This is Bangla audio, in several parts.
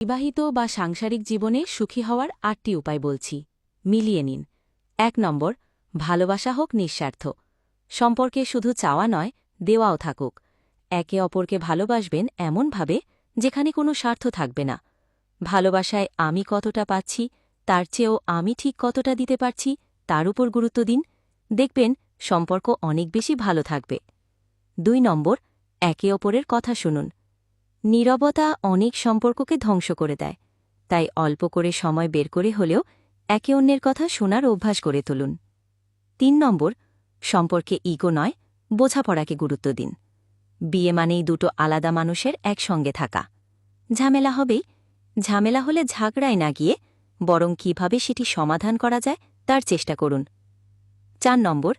বিবাহিত বা সাংসারিক জীবনে সুখী হওয়ার আটটি উপায় বলছি। মিলিয়ে নিন। এক নম্বর, ভালোবাসা হোক নিঃস্বার্থ। সম্পর্কে শুধু চাওয়া নয়, দেওয়াও থাকুক। একে অপরকে ভালোবাসবেন এমনভাবে যেখানে কোনো স্বার্থ থাকবে না। ভালোবাসায় আমি কতটা পাচ্ছি, তার চেয়েও আমি ঠিক কতটা দিতে পারছি, তার উপর গুরুত্ব দিন। দেখবেন, সম্পর্ক অনেক বেশি ভালো থাকবে। দুই নম্বর, একে অপরের কথা শুনুন। নীরবতা অনেক সম্পর্ককে ধ্বংস করে দেয়, তাই অল্প করে সময় বের করে হলেও একে অন্যের কথা শোনার অভ্যাস করে তুলুন। তিন নম্বর, সম্পর্কে ইগো নয়, বোঝাপড়াকে গুরুত্ব দিন। বিয়ে মানেই দুটো আলাদা মানুষের একসঙ্গে থাকা। ঝামেলা হবেই, ঝামেলা হলে ঝাগড়ায় না গিয়ে বরং কীভাবে সেটি সমাধান করা যায় তার চেষ্টা করুন। চার নম্বর,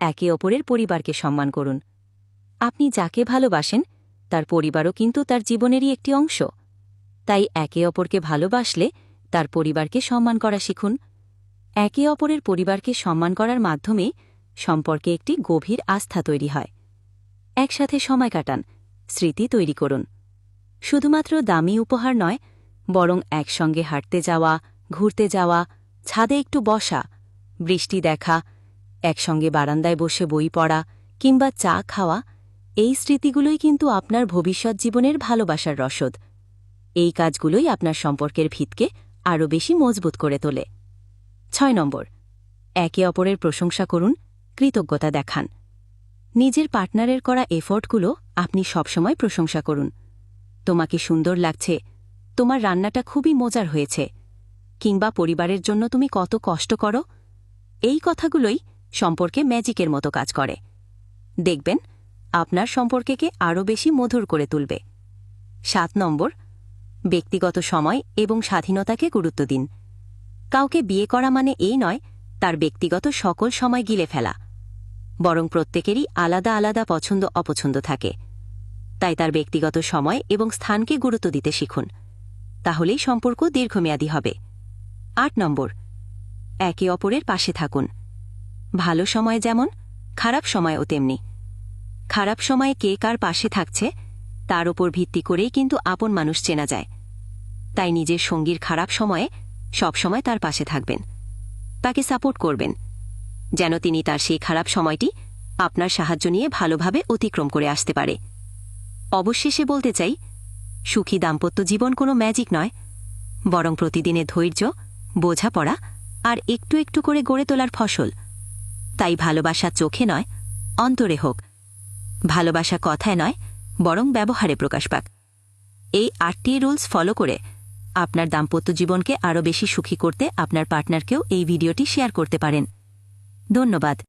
একে অপরের পরিবারকে সম্মান করুন। আপনি যাকে ভালোবাসেন তার পরিবারও কিন্তু তার জীবনেরই একটি অংশ। তাই একে অপরকে ভালোবাসলে তার পরিবারকে সম্মান করা শিখুন। একে অপরের পরিবারকে সম্মান করার মাধ্যমে সম্পর্কে একটি গভীর আস্থা তৈরি হয়। একসাথে সময় কাটান, স্মৃতি তৈরি করুন। শুধুমাত্র দামি উপহার নয়, বরং একসঙ্গে হাঁটতে যাওয়া, ঘুরতে যাওয়া, ছাদে একটু বসা, বৃষ্টি দেখা, একসঙ্গে বারান্দায় বসে বই পড়া কিংবা চা খাওয়া এই স্মৃতিগুলোই কিন্তু আপনার ভবিষ্যৎ জীবনের ভালোবাসার রসদ। এই কাজগুলোই আপনার সম্পর্কের ভিতকে আরও বেশি মজবুত করে তোলে। ছয় নম্বর, একে অপরের প্রশংসা করুন, কৃতজ্ঞতা দেখান। নিজের পার্টনারের করা এফোর্টগুলো আপনি সবসময় প্রশংসা করুন। তোমাকে সুন্দর লাগছে, তোমার রান্নাটা খুবই মজার হয়েছে, কিংবা পরিবারের জন্য তুমি কত কষ্ট করো, এই কথাগুলোই সম্পর্কে ম্যাজিকের মতো কাজ করে। দেখবেন আপনার সম্পর্কেকে আরও বেশি মধুর করে তুলবে। সাত নম্বর, ব্যক্তিগত সময় এবং স্বাধীনতাকে গুরুত্ব দিন। কাউকে বিয়ে করা মানে এই নয়, তার ব্যক্তিগত সকল সময় গিলে ফেলা। বরং প্রত্যেকেরই আলাদা আলাদা পছন্দ অপছন্দ থাকে। তাই তার ব্যক্তিগত সময় এবং স্থানকে গুরুত্ব দিতে শিখুন। তাহলেই সম্পর্ক দীর্ঘমেয়াদী হবে। আট নম্বর, একে অপরের পাশে থাকুন। ভালো সময় যেমন, খারাপ সময়ও তেমনি। খারাপ সময়ে কে কার পাশে থাকছে, তার ওপর ভিত্তি করেই কিন্তু আপন মানুষ চেনা যায়। তাই নিজের সঙ্গীর খারাপ সময়ে সবসময় তার পাশে থাকবেন। তাকে সাপোর্ট করবেন। যেন তিনি তার সেই খারাপ সময়টি আপনার সাহায্য নিয়ে ভালোভাবে অতিক্রম করে আসতে পারে। অবশেষে বলতে চাই, সুখী দাম্পত্য জীবন কোনো ম্যাজিক নয়, বরং প্রতিদিনের ধৈর্য, বোঝাপড়া আর একটু একটু করে গড়ে তোলার ফসল। তাই ভালোবাসা চোখে নয়, অন্তরে হোক। ভালোবাসা কথায় নয়, বরং ব্যবহারে প্রকাশ পাক। এই আটটি রুলস ফলো করে আপনার দাম্পত্য জীবনকে আরও বেশি সুখী করতে আপনার পার্টনারকেও এই ভিডিওটি শেয়ার করতে পারেন। ধন্যবাদ।